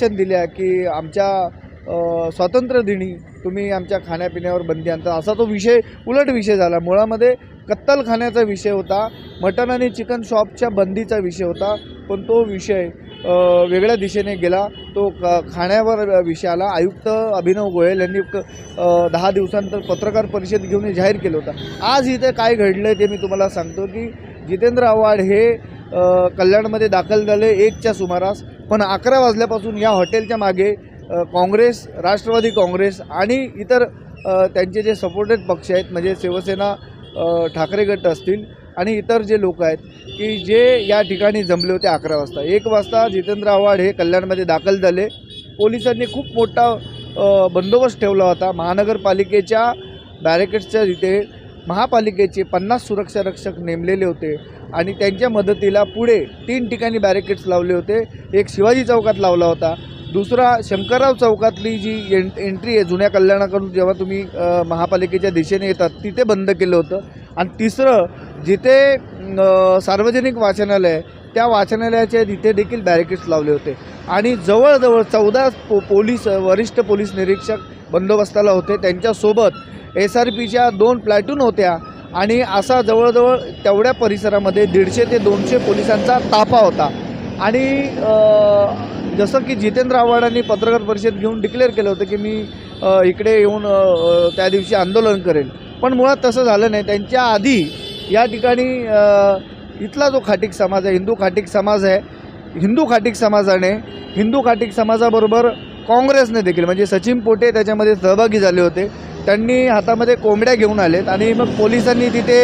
सूचना दिल्या की आमच्या स्वातंत्र्यदिनी स्वातंत्र्य दिनी तुम्ही आमच्या खाण्यापिण्यावर बंदी आणता. असा तो विषय उलट विषय झाला. मुळामध्ये कत्तलखान्याचा विषय होता मटण आणि चिकन शॉपच्या बंदीचा विषय होता पण तो विषय वेगळ्या दिशेने गेला. तो क खाण्यावर विषय आला. आयुक्त अभिनव गोयल यांनी दहा दिवसानंतर पत्रकार परिषद घेऊन जाहीर केलं होतं. आज इथे काय घडलं ते मी तुम्हाला सांगतो की जितेंद्र आव्हाड हे कल्याणमध्ये दाखल झाले एकच्या सुमारास. पण अकरा वाजल्यापासून या हॉटेलच्या मागे काँग्रेस राष्ट्रवादी काँग्रेस आणि इतर त्यांचे जे सपोर्टेड पक्ष आहेत म्हणजे शिवसेना ठाकरे गट असतील आणि इतर जे लोक आहेत की जे या ठिकाणी जमले होते अकरा वाजता. एक वाजता जितेंद्र आव्हाड हे कल्याणमध्ये दाखल झाले. पोलिसांनी खूप मोठा बंदोबस्त ठेवला होता. महानगरपालिकेच्या बॅरिकेड्सच्या तिथे महापालिकेचे पन्नास सुरक्षा रक्षक नेमलेले होते आणि त्यांच्या मदतीला पुढे तीन ठिकाणी बॅरिकेड्स लावले होते. एक शिवाजी चौकात लावला होता. दुसरा शंकरराव चौकातली जी एं एंट्री आहे जुन्या कल्याणाकडून जेव्हा तुम्ही महापालिकेच्या दिशेने येतात तिथे बंद केलं होतं. आणि तिसरं जिथे सार्वजनिक वाचनालय आहे, त्या वाचनालयाच्या तिथे देखील बॅरिकेड्स लावले होते. आणि जवळजवळ चौदा पो पोलीस वरिष्ठ पोलीस निरीक्षक बंदोबस्ताला होते. त्यांच्यासोबत एस आर पीच्या दोन प्लॅटून होत्या आणि असा जवळजवळ तेवढ्या परिसरामध्ये दीडशे ते दोनशे पोलिसांचा ताफा होता. आणि जसं की जितेंद्र आव्हाडांनी पत्रकार परिषद घेऊन डिक्लेअर केलं होतं की मी इकडे येऊन त्या दिवशी आंदोलन करेल. पण मुळात तसं झालं नाही. त्यांच्या आधी या ठिकाणी इथला जो खाटीक समाज आहे हिंदू खाटीक समाज आहे हिंदू खाटीक समाजाने हिंदू खाटीक समाजाबरोबर काँग्रेसने देखील म्हणजे सचिन पोटे त्याच्यामध्ये सहभागी झाले होते. त्यांनी हातामध्ये कोंबड्या घेऊन आलेत आणि मग पोलिसांनी तिथे